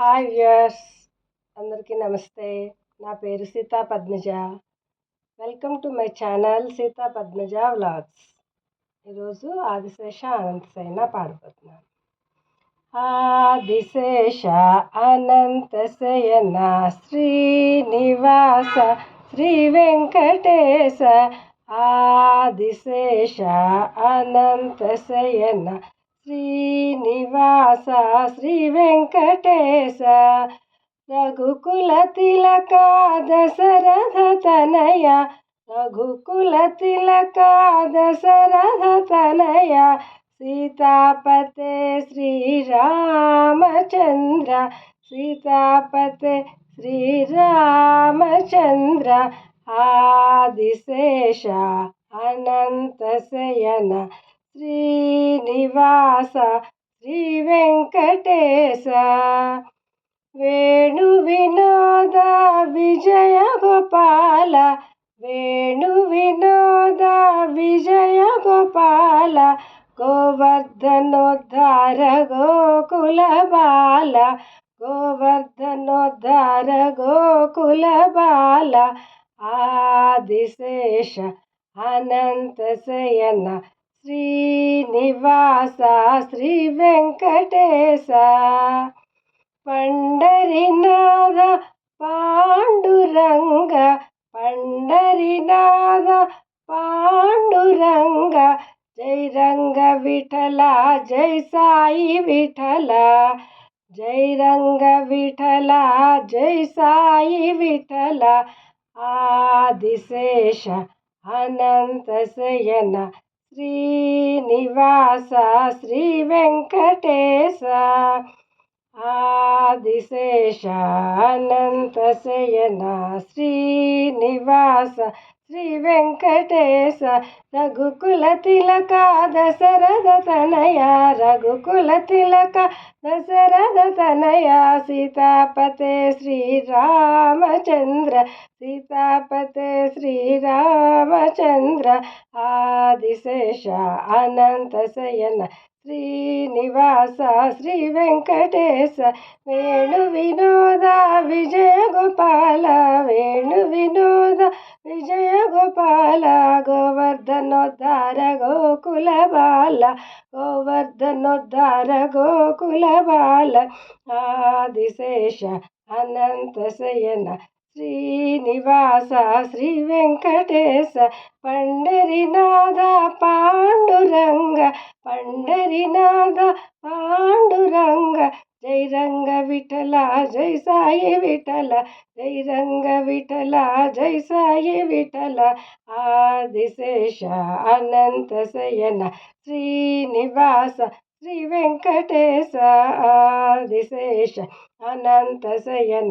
Hi viewers. అందరికీ నమస్తే. నా పేరు Sita Padmaja. Welcome to my channel Sita Padmaja vlogs. ఈరోజు ఆదిశేష అనంతసేన పాడిపోతున్నాను ఆదిశేష అనంతశయన శ్రీనివాస శ్రీ వెంకటేశ ఆదిశేష అనంతశయన శ్రీ శ్రీనివాస శ్రీ వెంకటేశ రఘుకుల తిలక దశరథ తనయ రఘుకుల తిలక దశరథ తనయ సీతాపతే శ్రీరామచంద్ర సీతాపతే శ్రీరామచంద్ర ఆదిశేష అనంతశయన శ్రీనివాస శ్రీ వెంకటేశ వేణు వినోద విజయ గోపాల. వేణు వినోద విజయ గోపాల. గోవర్ధనోద్ధార గోకుల బాల. గోవర్ధనోద్ధార గోకుల బాల. ఆదిశేష అనంత శయన శ్రీనివాస శ్రీ వెంకటేశ పండరినాథ పాండురంగ పండరినాథ పాండురంగ జై రంగ విఠల జై సాయి విఠల జై రంగ విఠల జై సాయి విఠల ఆదిశేష అనంత శయన శ్రీనివాస శ్రీ వెంకటేశ. ఆదిశేష శ్రీనివాస శ్రీ వెంకటేశ రఘుకుల తిలక దశరథ తనయ రఘుకుల తిలక దశరథ తనయ సీతాపతే శ్రీరామచంద్ర సీతాపతే శ్రీరామచంద్ర ఆదిశేష అనంత శయన శ్రీనివాస శ్రీ వెంకటేశ వేణు వినోద విజయ గోపాల వేణు వినోద విజయ గోపాల గోవర్ధనోద్ధార గోకుల బాల గోవర్ధనోద్ధార గోకుల బాల ఆదిశేష అనంత శయన శ్రీనివాస శ్రీ వెంకటేశ పండరినాథ పాండురంగ పండరినాథ పాండురంగ. జై రంగ విఠల జై సాయి విఠల జై రంగ విఠల జై సాయి విఠల. ఆదిశేష అనంత శయన శ్రీనివాస శ్రీ వెంకటేశ ఆదిశేష అనంత శయన